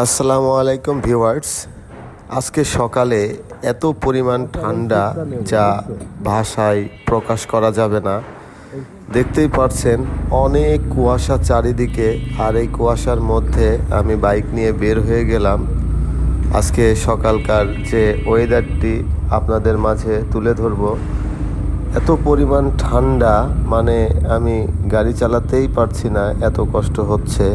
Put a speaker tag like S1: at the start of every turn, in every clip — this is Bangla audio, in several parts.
S1: আসসালামু আলাইকুম ভিউয়ার্স। আজকে সকালে এত পরিমাণ ঠান্ডা যা ভাষায় প্রকাশ করা যাবে না। দেখতেই পারছেন, অনেক কুয়াশা চারিদিকে, আর এই কুয়াশার মধ্যে আমি বাইক নিয়ে বের হয়ে গেলাম। আজকে সকালকার যে ওয়েদারটি আপনাদের মাঝে তুলে ধরবো। এত পরিমাণ ঠান্ডা মানে আমি গাড়ি চালাতেই পারছি না, এত কষ্ট হচ্ছে।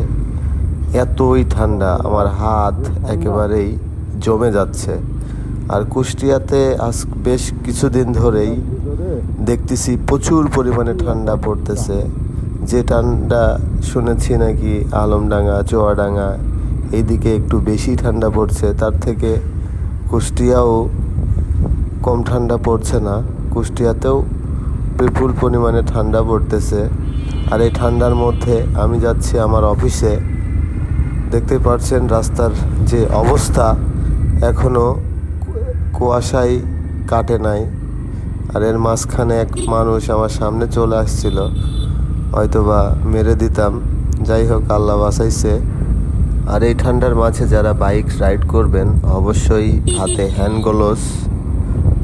S1: এতই ঠান্ডা, আমার হাত একেবারেই জমে যাচ্ছে। আর কুষ্টিয়াতে আজ বেশ কিছুদিন ধরেই দেখতেছি প্রচুর পরিমাণে ঠান্ডা পড়তেছে। যে ঠান্ডা শুনেছি নাকি আলমডাঙ্গা, চোয়াডাঙ্গা, এইদিকে একটু বেশি ঠান্ডা পড়ছে। তার থেকে কুষ্টিয়াও কম ঠান্ডা পড়ছে না, কুষ্টিয়াতেও বিপুল পরিমাণে ঠান্ডা পড়তেছে। আর এই ঠান্ডার মধ্যে আমি যাচ্ছি আমার অফিসে। দেখতে পাচ্ছেন রাস্তার যে অবস্থা এখনও কুয়াশাই কাটে নাই। আর এর মাঝখানে এক মানুষ আমার সামনে চলে আসছিল। হয়তোবা মেরে দিতাম। যাই হোক, আল্লাহ বাঁচাইছে। আর এই ঠান্ডার মাঝে যারা বাইক রাইড করবেন, অবশ্যই হাতে হ্যান্ড গ্লোভস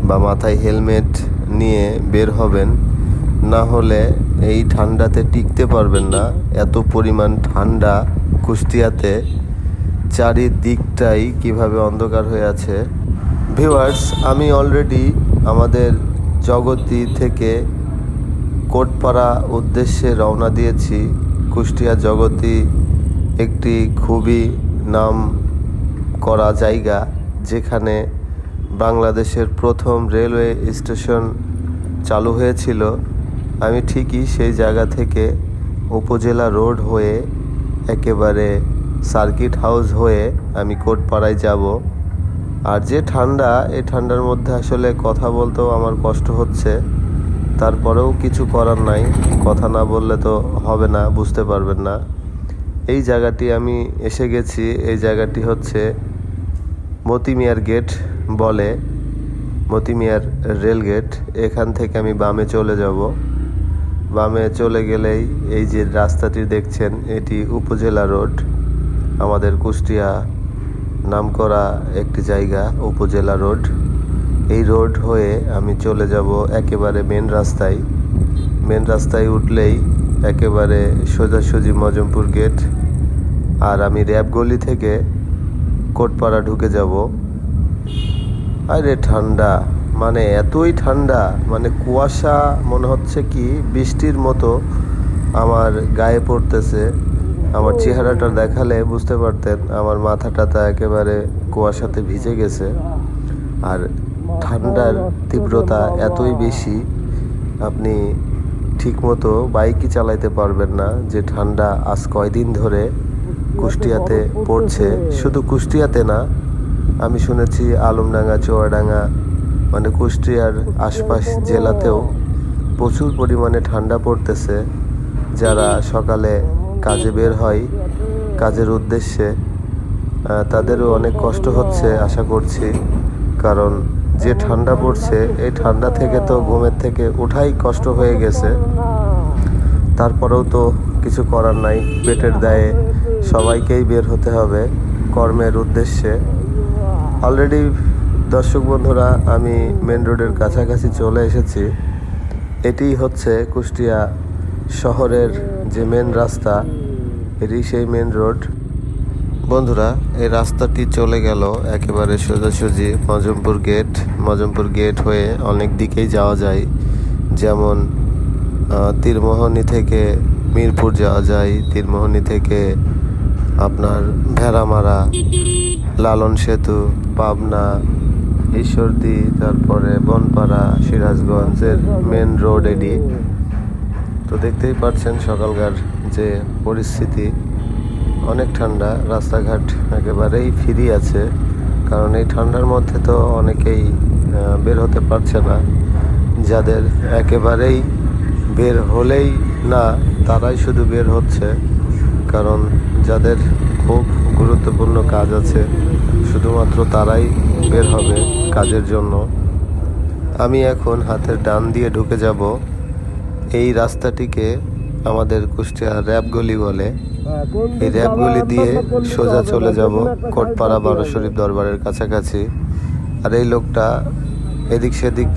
S1: বা মাথায় হেলমেট নিয়ে বের হবেন। না হলে এই ঠান্ডাতে টিকতে পারবেন না। এত পরিমাণ ঠান্ডা কুষ্টিয়াতে চারিদিকটাই কীভাবে অন্ধকার হয়ে আছে। ভিউয়ার্স আমি অলরেডি আমাদের জগতি থেকে কোটপাড়া উদ্দেশ্যে রওনা দিয়েছি। কুষ্টিয়া জগতি একটি খুবই নাম করা জায়গা, যেখানে বাংলাদেশের প্রথম রেলওয়ে স্টেশন চালু হয়েছিল। আমি ঠিকই সেই জায়গা থেকে উপজেলা রোড হয়ে একেবারে সার্কিট হাউস হয়ে আমি কোটপাড়ায় যাব। আর যে ঠান্ডা এই ঠান্ডার মধ্যে আসলে কথা বলতেও আমার কষ্ট হচ্ছে। তারপরেও কিছু করার নাই। কথা না বললে তো হবে না, বুঝতে পারবেন না। এই জায়গাটি আমি এসে গেছি। এই জায়গাটি হচ্ছে মতিমিয়ার গেট বলে মতিমিয়ার রেল গেট। এখান থেকে আমি বামে চলে যাব। বামে চলে গেলেই এই যে রাস্তাটি দেখছেন, এটি উপজেলা রোড। আমাদের কুষ্টিয়া নামকরা একটি জায়গা, উপজেলা রোড। এই রোড হয়ে আমি চলে যাব একেবারে মেন রাস্তায়। মেন রাস্তায় উঠলেই একেবারে সোজাসুজি মজমপুর গেট আর আমি র্যাব গলি থেকে কোটপাড়া ঢুকে যাব। আরে ঠান্ডা। মানে এতই ঠান্ডা মানে কুয়াশা মনে হচ্ছে কি বৃষ্টির মতো আমার গায়ে পড়তেছে। আমার চেহারাটা দেখালে বুঝতে পারতেন আমার মাথাটা তা একেবারে কুয়াশাতে ভিজে গেছে। আর ঠান্ডার তীব্রতা এতই বেশি, আপনি ঠিকমতো বাইকই চালাইতে পারবেন না যে ঠান্ডা আজ কয়দিন ধরে কুষ্টিয়াতে পড়ছে। শুধু কুষ্টিয়াতে না, আমি শুনেছি আলমডাঙ্গা, চুয়াডাঙ্গা মানে কুষ্টিয়ার আশপাশ জেলাতেও প্রচুর পরিমাণে ঠান্ডা পড়তেছে। যারা সকালে কাজে বের হয়, কাজের উদ্দেশ্যে তাদেরও অনেক কষ্ট হচ্ছে আশা করছি। কারণ যে ঠান্ডা পড়ছে, এই ঠান্ডা থেকে তো ঘুমের থেকে ওঠাই কষ্ট হয়ে গেছে। তারপরেও তো কিছু করার নাই, পেটের দায়ে সবাইকেই বের হতে হবে কর্মের উদ্দেশ্যে। অলরেডি দর্শক বন্ধুরা, আমি মেন রোডের কাছাকাছি চলে এসেছি। এটি হচ্ছে কুষ্টিয়া শহরের যে মেন রাস্তা, এটি সেই মেন রোড বন্ধুরা, এই রাস্তাটি চলে গেল একেবারে সোজাসুজি মজমপুর গেট মজমপুর গেট হয়ে অনেক দিকেই যাওয়া যায়। যেমন তীরমোহনী থেকে মিরপুর যাওয়া যায়। তীরমোহনী থেকে আপনার ভেড়ামারা, লালন সেতু, পাবনা ঈশ্বরদী, তারপরে বনপাড়া, সিরাজগঞ্জের মেন রোড এডি তো দেখতেই পাচ্ছেন সকালকার যে পরিস্থিতি। অনেক ঠান্ডা, রাস্তাঘাট একেবারেই ফ্রি আছে। কারণ এই ঠান্ডার মধ্যে তো অনেকেই বের হতে পারছে না। যাদের একেবারেই বের হলেই না, তারাই শুধু বের হচ্ছে। কারণ যাদের খুব গুরুত্বপূর্ণ কাজ আছে, শুধুমাত্র তারাই বের হবে কাজের জন্য। আমি এখন হাতের ডান দিয়ে ঢুকে যাব। এই রাস্তাটিকে আমাদের কুষ্টিয়া র্যাব গলি বলে। এই র্যাপগুলি দিয়ে সোজা চলে যাব কোটপাড়া বারো শরীফ দরবারের কাছাকাছি। আর এই লোকটা এদিক সেদিক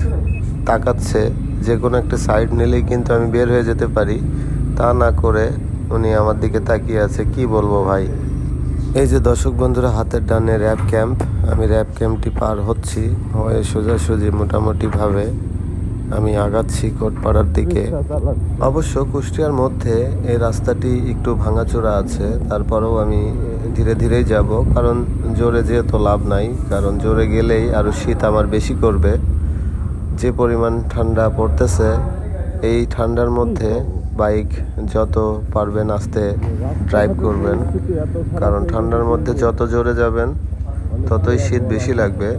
S1: তাকাচ্ছে। যে কোনো একটা সাইড নিলেই কিন্তু আমি বের হয়ে যেতে পারি। তা না করে উনি আমার দিকে তাকিয়ে আছে। কি বলব ভাই? এই যে দর্শক বন্ধুরা, হাতের ডানে র্যাব ক্যাম্প আমি র্যাব ক্যাম্পটি পার হচ্ছি। হয়ে সোজাসুজি মোটামুটিভাবে আমি আগাচ্ছি কোটপাড়ার দিকে। অবশ্য কুষ্টিয়ার মধ্যে এই রাস্তাটি একটু ভাঙাচোরা আছে, তারপরেও আমি ধীরে ধীরেই যাব। কারণ জোরে যেয়ে তো লাভ নাই, কারণ জোরে গেলেই আরও শীত আমার বেশি করবে। যে পরিমাণ ঠান্ডা পড়তেছে, এই ঠান্ডার মধ্যে বাইক যত পারবেন আস্তে ড্রাইভ করবেন, কারণ ঠান্ডার মধ্যে যত জোরে যাবেন, ততই শীত বেশি লাগবে।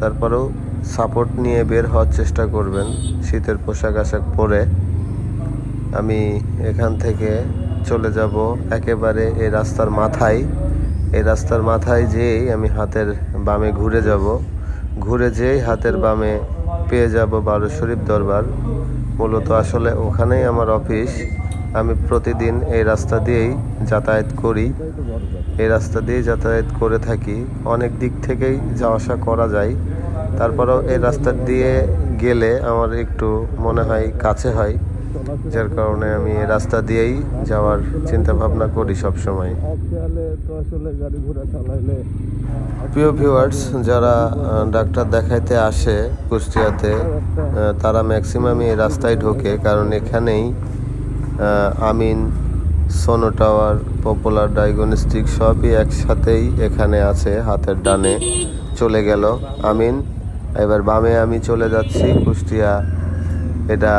S1: তারপরেও সাপোর্ট নিয়ে বের হওয়ার চেষ্টা করবেন, শীতের পোশাক আশাক পরে। আমি এখান থেকে চলে যাব একেবারে এই রাস্তার মাথায়। এই রাস্তার মাথায় যেয়েই আমি হাতের বামে ঘুরে যাব। ঘুরে যেয়েই হাতের বামে পেয়ে যাব বারো শরীফ দরবার। মূলত আসলে ওখানেই আমার অফিস। আমি প্রতিদিন এই রাস্তা দিয়েই যাতায়াত করি। এই রাস্তা দিয়ে যাতায়াত করে থাকি। অনেক দিক থেকেই যাওয়া আসা করা যায়। তারপরেও এই রাস্তা দিয়ে গেলে আমার একটু মনে হয় কাছে হয়। যার কারণে আমি রাস্তা দিয়েই যাওয়ার চিন্তা ভাবনা করি সব সময় প্রিয় ভিউয়ার্স যারা ডাক্তার দেখাইতে আসে কুষ্টিয়াতে তারা ম্যাক্সিমামই এই রাস্তায় ঢোকে, কারণ এখানেই Amin, Sono tower popular diagnostic সবই একসাথেই এখানে আছে, হাতের ডানে চলে গেল। আমিন, এবার বামে আমি চলে যাচ্ছি কুষ্টিয়া। এটা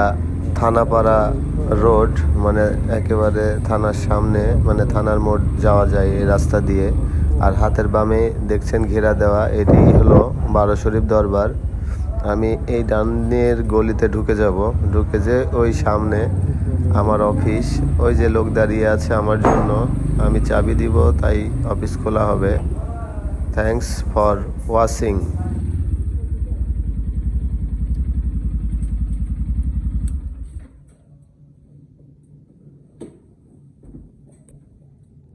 S1: থানাপাড়া রোড মানে একেবারে থানার সামনে মানে থানার মোড় যাওয়া যায় এই রাস্তা দিয়ে। আর হাতের বামে দেখছেন ঘেরা দেওয়া, এটি হলো বারো শরীফ দরবার। আমি এই ডানের গলিতে ঢুকে যাব। ঢুকে যে ওই সামনে আমার অফিস, ওই যে লোক দাঁড়িয়ে আছে আমার জন্য। আমি চাবি দিব, তাই অফিস খোলা হবে। Thanks for watching